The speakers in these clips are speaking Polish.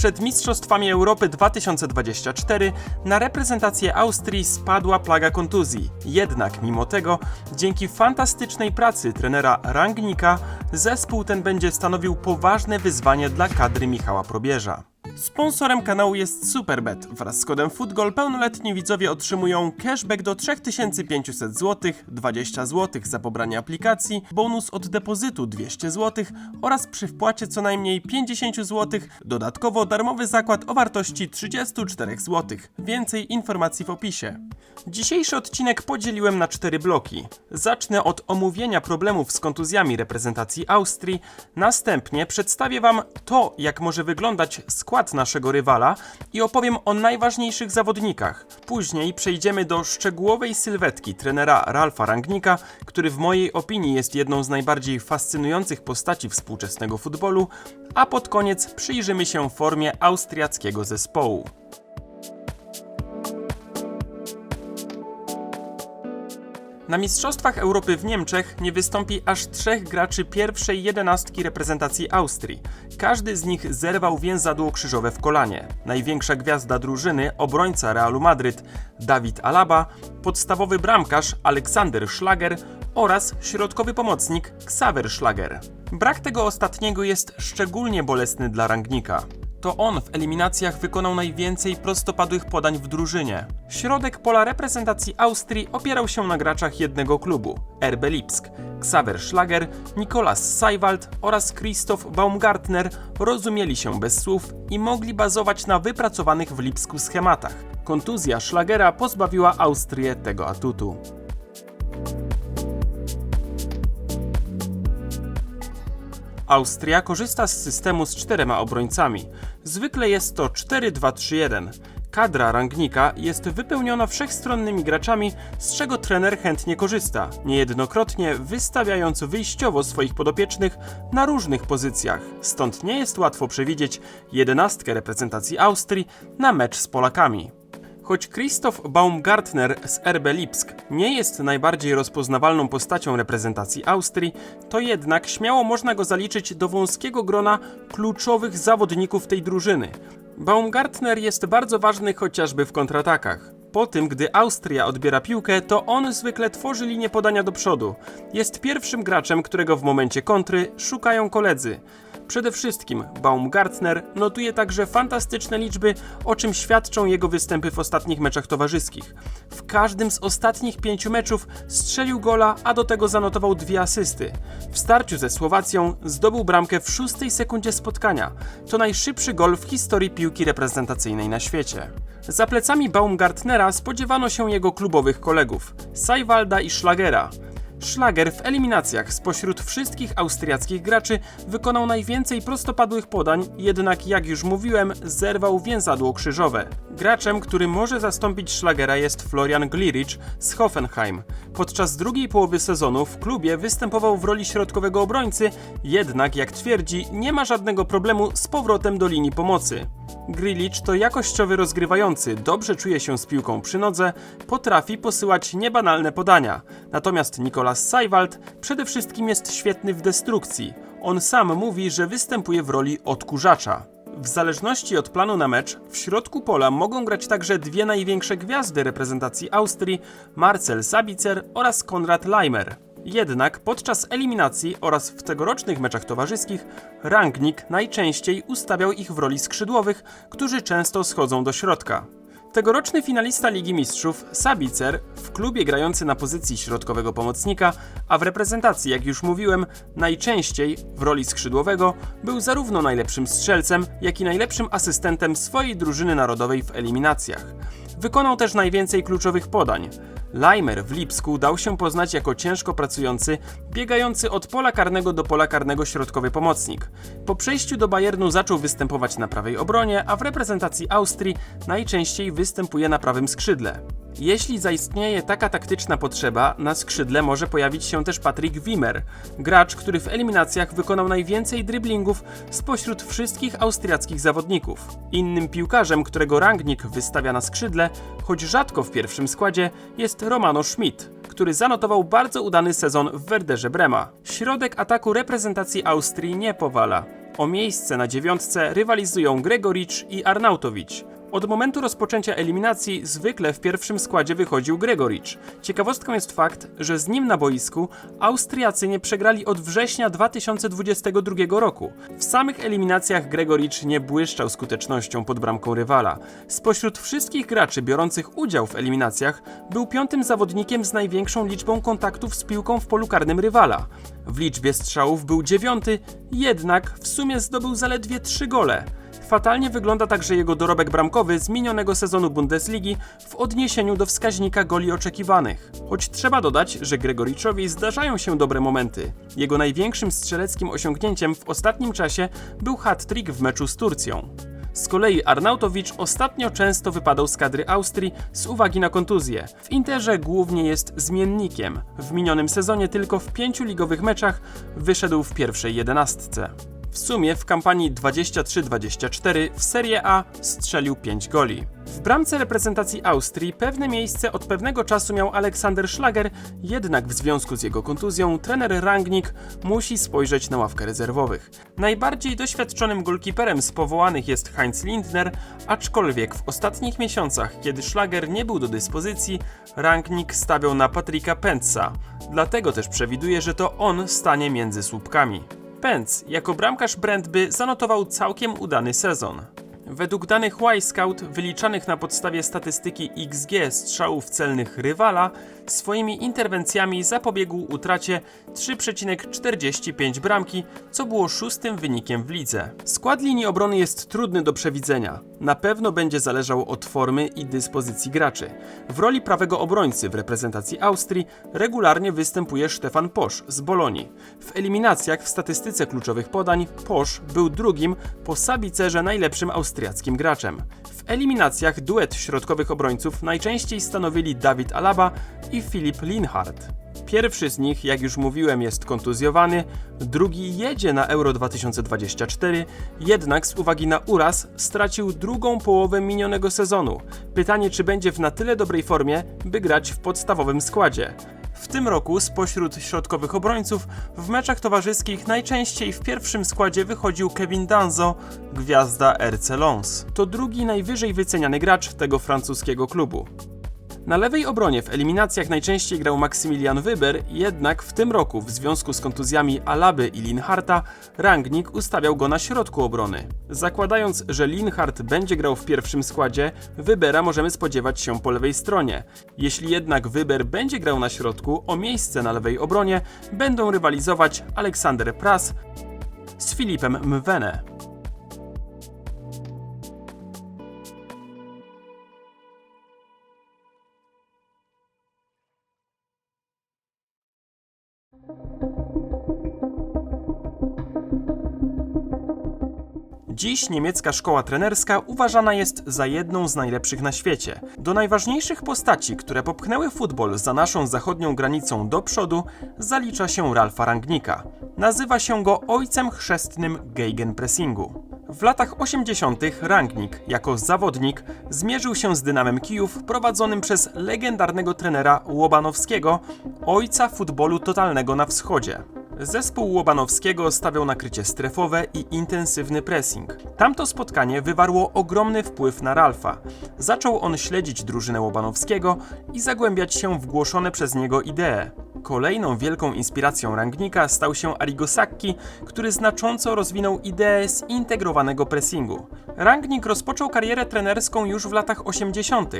przed Mistrzostwami Europy 2024 na reprezentację Austrii spadła plaga kontuzji. Jednak mimo tego, dzięki fantastycznej pracy trenera Rangnika, zespół ten będzie stanowił poważne wyzwanie dla kadry Michała Probierza. Sponsorem kanału jest Superbet. Wraz z kodem FUTGOL pełnoletni widzowie otrzymują cashback do 3500 zł, 20 zł za pobranie aplikacji, bonus od depozytu 200 zł oraz przy wpłacie co najmniej 50 zł, dodatkowo darmowy zakład o wartości 34 zł. Więcej informacji w opisie. Dzisiejszy odcinek podzieliłem na cztery bloki. Zacznę od omówienia problemów z kontuzjami reprezentacji Austrii, następnie przedstawię Wam to, jak może wyglądać skład naszego rywala i opowiem o najważniejszych zawodnikach. Później przejdziemy do szczegółowej sylwetki trenera Ralfa Rangnika, który w mojej opinii jest jedną z najbardziej fascynujących postaci współczesnego futbolu, a pod koniec przyjrzymy się formie austriackiego zespołu. Na Mistrzostwach Europy w Niemczech nie wystąpi aż trzech graczy pierwszej jedenastki reprezentacji Austrii. Każdy z nich zerwał więzadło krzyżowe w kolanie. Największa gwiazda drużyny, obrońca Realu Madryt Dawid Alaba, podstawowy bramkarz Aleksander Schlager oraz środkowy pomocnik Xaver Schlager. Brak tego ostatniego jest szczególnie bolesny dla Rangnika. To on w eliminacjach wykonał najwięcej prostopadłych podań w drużynie. Środek pola reprezentacji Austrii opierał się na graczach jednego klubu RB Lipsk. Xaver Schlager, Nikolas Seiwald oraz Christoph Baumgartner rozumieli się bez słów i mogli bazować na wypracowanych w Lipsku schematach. Kontuzja Schlagera pozbawiła Austrię tego atutu. Austria korzysta z systemu z czterema obrońcami. Zwykle jest to 4-2-3-1. Kadra rangnika jest wypełniona wszechstronnymi graczami, z czego trener chętnie korzysta, niejednokrotnie wystawiając wyjściowo swoich podopiecznych na różnych pozycjach. Stąd nie jest łatwo przewidzieć jedenastkę reprezentacji Austrii na mecz z Polakami. Choć Christoph Baumgartner z RB Lipsk nie jest najbardziej rozpoznawalną postacią reprezentacji Austrii, to jednak śmiało można go zaliczyć do wąskiego grona kluczowych zawodników tej drużyny. Baumgartner jest bardzo ważny chociażby w kontratakach. Po tym, gdy Austria odbiera piłkę, to on zwykle tworzy linię podania do przodu. Jest pierwszym graczem, którego w momencie kontry szukają koledzy. Przede wszystkim Baumgartner notuje także fantastyczne liczby, o czym świadczą jego występy w ostatnich meczach towarzyskich. W każdym z ostatnich pięciu meczów strzelił gola, a do tego zanotował dwie asysty. W starciu ze Słowacją zdobył bramkę w szóstej sekundzie spotkania. To najszybszy gol w historii piłki reprezentacyjnej na świecie. Za plecami Baumgartnera spodziewano się jego klubowych kolegów Seiwalda i Schlagera. Schlager w eliminacjach spośród wszystkich austriackich graczy wykonał najwięcej prostopadłych podań, jednak jak już mówiłem, zerwał więzadło krzyżowe. Graczem, który może zastąpić Schlagera jest Florian Glirich z Hoffenheim. Podczas drugiej połowy sezonu w klubie występował w roli środkowego obrońcy, jednak jak twierdzi, nie ma żadnego problemu z powrotem do linii pomocy. Grilich to jakościowy rozgrywający, dobrze czuje się z piłką przy nodze, potrafi posyłać niebanalne podania. Natomiast Nicolas Seiwald przede wszystkim jest świetny w destrukcji. On sam mówi, że występuje w roli odkurzacza. W zależności od planu na mecz, w środku pola mogą grać także dwie największe gwiazdy reprezentacji Austrii, Marcel Sabitzer oraz Konrad Leimer. Jednak podczas eliminacji oraz w tegorocznych meczach towarzyskich Rangnick najczęściej ustawiał ich w roli skrzydłowych, którzy często schodzą do środka. Tegoroczny finalista Ligi Mistrzów, Sabicer, w klubie grający na pozycji środkowego pomocnika, a w reprezentacji, jak już mówiłem, najczęściej w roli skrzydłowego, był zarówno najlepszym strzelcem, jak i najlepszym asystentem swojej drużyny narodowej w eliminacjach. Wykonał też najwięcej kluczowych podań. Leimer w Lipsku dał się poznać jako ciężko pracujący, biegający od pola karnego do pola karnego środkowy pomocnik. Po przejściu do Bayernu zaczął występować na prawej obronie, a w reprezentacji Austrii najczęściej występuje na prawym skrzydle. Jeśli zaistnieje taka taktyczna potrzeba, na skrzydle może pojawić się też Patrick Wimmer, gracz, który w eliminacjach wykonał najwięcej driblingów spośród wszystkich austriackich zawodników. Innym piłkarzem, którego Rangnick wystawia na skrzydle, choć rzadko w pierwszym składzie, jest Romano Schmidt, który zanotował bardzo udany sezon w Werderze Brema. Środek ataku reprezentacji Austrii nie powala. O miejsce na dziewiątce rywalizują Gregoricz i Arnautowicz. Od momentu rozpoczęcia eliminacji zwykle w pierwszym składzie wychodził Gregoricz. Ciekawostką jest fakt, że z nim na boisku Austriacy nie przegrali od września 2022 roku. W samych eliminacjach Gregoricz nie błyszczał skutecznością pod bramką rywala. Spośród wszystkich graczy biorących udział w eliminacjach był piątym zawodnikiem z największą liczbą kontaktów z piłką w polu karnym rywala. W liczbie strzałów był dziewiąty, jednak w sumie zdobył zaledwie trzy gole. Fatalnie wygląda także jego dorobek bramkowy z minionego sezonu Bundesligi w odniesieniu do wskaźnika goli oczekiwanych. Choć trzeba dodać, że Gregoriczowi zdarzają się dobre momenty. Jego największym strzeleckim osiągnięciem w ostatnim czasie był hat-trick w meczu z Turcją. Z kolei Arnautowicz ostatnio często wypadał z kadry Austrii z uwagi na kontuzję. W Interze głównie jest zmiennikiem. W minionym sezonie tylko w pięciu ligowych meczach wyszedł w pierwszej jedenastce. W sumie w kampanii 23-24 w Serie A strzelił 5 goli. W bramce reprezentacji Austrii pewne miejsce od pewnego czasu miał Aleksander Schlager, jednak w związku z jego kontuzją trener Rangnick musi spojrzeć na ławkę rezerwowych. Najbardziej doświadczonym golkiperem z powołanych jest Heinz Lindner, aczkolwiek w ostatnich miesiącach, kiedy Schlager nie był do dyspozycji, Rangnick stawiał na Patryka Penza. Dlatego też przewiduje, że to on stanie między słupkami. Pence jako bramkarz Brentby zanotował całkiem udany sezon. Według danych Y-Scout wyliczanych na podstawie statystyki XG strzałów celnych rywala, swoimi interwencjami zapobiegł utracie 3,45 bramki, co było szóstym wynikiem w lidze. Skład linii obrony jest trudny do przewidzenia. Na pewno będzie zależał od formy i dyspozycji graczy. W roli prawego obrońcy w reprezentacji Austrii regularnie występuje Stefan Posz z Bolonii. W eliminacjach w statystyce kluczowych podań Posz był drugim po Sabicerze najlepszym austriackim graczem. W eliminacjach duet środkowych obrońców najczęściej stanowili Dawid Alaba i Filip Linhardt. Pierwszy z nich, jak już mówiłem, jest kontuzjowany, drugi jedzie na Euro 2024, jednak z uwagi na uraz stracił drugą połowę minionego sezonu. Pytanie, czy będzie w na tyle dobrej formie, by grać w podstawowym składzie. W tym roku spośród środkowych obrońców w meczach towarzyskich najczęściej w pierwszym składzie wychodził Kevin Danzo, gwiazda RC Lens. To drugi najwyżej wyceniany gracz tego francuskiego klubu. Na lewej obronie w eliminacjach najczęściej grał Maksymilian Wyber, jednak w tym roku w związku z kontuzjami Alaby i Linharta Rangnick ustawiał go na środku obrony. Zakładając, że Linhart będzie grał w pierwszym składzie, Wybera możemy spodziewać się po lewej stronie. Jeśli jednak Wyber będzie grał na środku, o miejsce na lewej obronie będą rywalizować Aleksander Pras z Filipem Mwene. Dziś niemiecka szkoła trenerska uważana jest za jedną z najlepszych na świecie. Do najważniejszych postaci, które popchnęły futbol za naszą zachodnią granicą do przodu, zalicza się Ralfa Rangnicka. Nazywa się go ojcem chrzestnym gegenpressingu. W latach 80. Rangnick jako zawodnik zmierzył się z Dynamem Kijów prowadzonym przez legendarnego trenera Łobanowskiego, ojca futbolu totalnego na wschodzie. Zespół Łobanowskiego stawiał na krycie strefowe i intensywny pressing. Tamto spotkanie wywarło ogromny wpływ na Ralfa. Zaczął on śledzić drużynę Łobanowskiego i zagłębiać się w głoszone przez niego idee. Kolejną wielką inspiracją Rangnika stał się Arrigo Sacchi, który znacząco rozwinął ideę zintegrowanego pressingu. Rangnick rozpoczął karierę trenerską już w latach 80.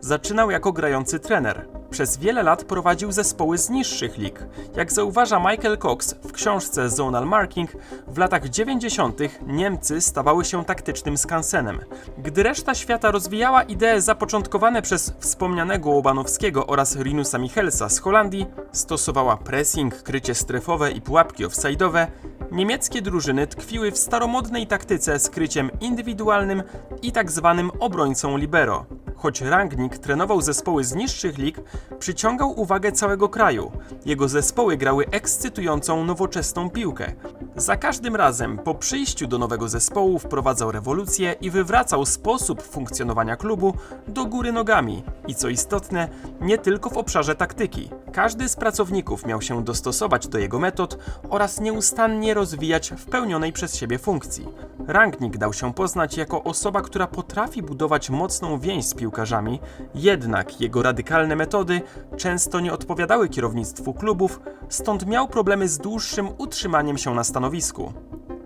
Zaczynał jako grający trener. Przez wiele lat prowadził zespoły z niższych lig. Jak zauważa Michael Cox w książce Zonal Marking, w latach 90. Niemcy stawały się taktycznym skansenem. Gdy reszta świata rozwijała idee zapoczątkowane przez wspomnianego Łobanowskiego oraz Rinusa Michelsa z Holandii, stosowała pressing, krycie strefowe i pułapki offside'owe, niemieckie drużyny tkwiły w staromodnej taktyce z kryciem indywidualnym i tak zwanym obrońcą libero. Choć Rangnick trenował zespoły z niższych lig, przyciągał uwagę całego kraju. Jego zespoły grały ekscytującą, nowoczesną piłkę. Za każdym razem po przyjściu do nowego zespołu wprowadzał rewolucję i wywracał sposób funkcjonowania klubu do góry nogami. I co istotne, nie tylko w obszarze taktyki. Każdy z pracowników miał się dostosować do jego metod oraz nieustannie rozwijać w pełnionej przez siebie funkcji. Rangnick dał się poznać jako osoba, która potrafi budować mocną więź z piłkarzami, jednak jego radykalne metody często nie odpowiadały kierownictwu klubów, stąd miał problemy z dłuższym utrzymaniem się na stanowisku.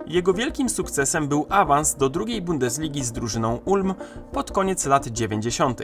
Jego wielkim sukcesem był awans do drugiej Bundesligi z drużyną Ulm pod koniec lat 90.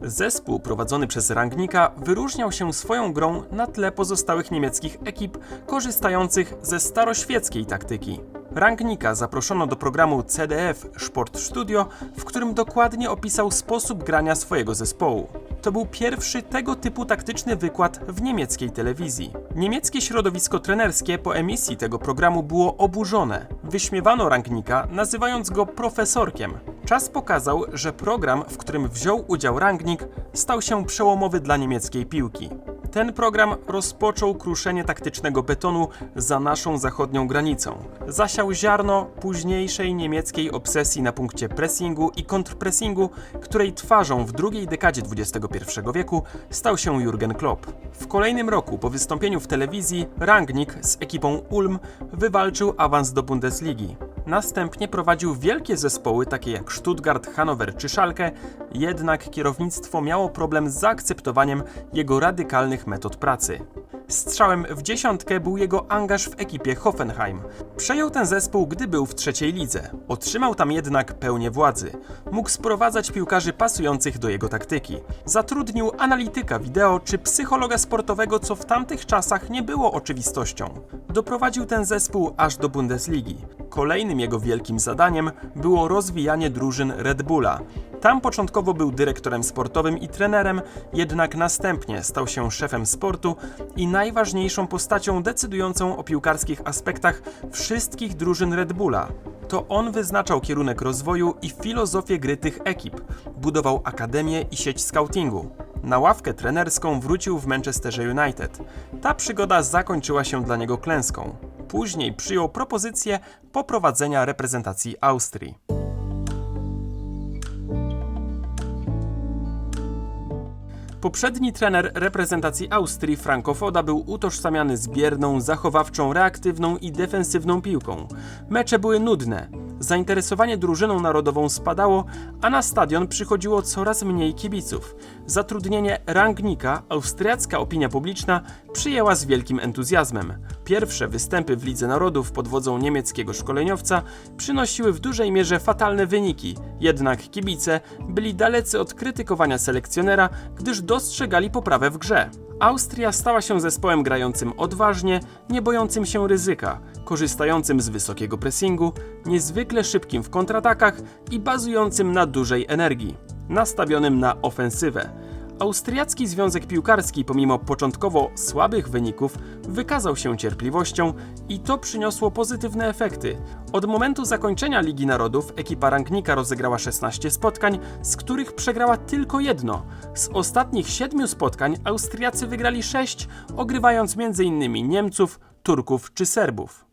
Zespół prowadzony przez Rangnika wyróżniał się swoją grą na tle pozostałych niemieckich ekip korzystających ze staroświeckiej taktyki. Rangnika zaproszono do programu CDF Sport Studio, w którym dokładnie opisał sposób grania swojego zespołu. To był pierwszy tego typu taktyczny wykład w niemieckiej telewizji. Niemieckie środowisko trenerskie po emisji tego programu było oburzone. Wyśmiewano Rangnika, nazywając go profesorkiem. Czas pokazał, że program, w którym wziął udział Rangnick, stał się przełomowy dla niemieckiej piłki. Ten program rozpoczął kruszenie taktycznego betonu za naszą zachodnią granicą. Zasiał ziarno późniejszej niemieckiej obsesji na punkcie pressingu i kontrpressingu, której twarzą w drugiej dekadzie XXI wieku stał się Jurgen Klopp. W kolejnym roku po wystąpieniu w telewizji Rangnick z ekipą Ulm wywalczył awans do Bundesligi. Następnie prowadził wielkie zespoły takie jak Stuttgart, Hannover czy Schalke, jednak kierownictwo miało problem z zaakceptowaniem jego radykalnych metod pracy. Strzałem w dziesiątkę był jego angaż w ekipie Hoffenheim. Przejął ten zespół, gdy był w trzeciej lidze. Otrzymał tam jednak pełnię władzy. Mógł sprowadzać piłkarzy pasujących do jego taktyki. Zatrudnił analityka wideo czy psychologa sportowego, co w tamtych czasach nie było oczywistością. Doprowadził ten zespół aż do Bundesligi. Kolejnym jego wielkim zadaniem było rozwijanie drużyn Red Bulla. Tam początkowo był dyrektorem sportowym i trenerem, jednak następnie stał się szefem sportu i najważniejszą postacią decydującą o piłkarskich aspektach wszystkich drużyn Red Bulla. To on wyznaczał kierunek rozwoju i filozofię gry tych ekip, budował akademię i sieć scoutingu. Na ławkę trenerską wrócił w Manchesterze United. Ta przygoda zakończyła się dla niego klęską. Później przyjął propozycję poprowadzenia reprezentacji Austrii. Poprzedni trener reprezentacji Austrii, Franco Foda, był utożsamiany z bierną, zachowawczą, reaktywną i defensywną piłką. Mecze były nudne. Zainteresowanie drużyną narodową spadało, a na stadion przychodziło coraz mniej kibiców. Zatrudnienie Rangnika austriacka opinia publiczna przyjęła z wielkim entuzjazmem. Pierwsze występy w Lidze Narodów pod wodzą niemieckiego szkoleniowca przynosiły w dużej mierze fatalne wyniki, jednak kibice byli dalecy od krytykowania selekcjonera, gdyż dostrzegali poprawę w grze. Austria stała się zespołem grającym odważnie, nie bojącym się ryzyka, korzystającym z wysokiego pressingu, niezwykle szybkim w kontratakach i bazującym na dużej energii, nastawionym na ofensywę. Austriacki Związek Piłkarski, pomimo początkowo słabych wyników, wykazał się cierpliwością i to przyniosło pozytywne efekty. Od momentu zakończenia Ligi Narodów ekipa Rangnika rozegrała 16 spotkań, z których przegrała tylko jedno. Z ostatnich siedmiu spotkań Austriacy wygrali 6, ogrywając m.in. Niemców, Turków czy Serbów.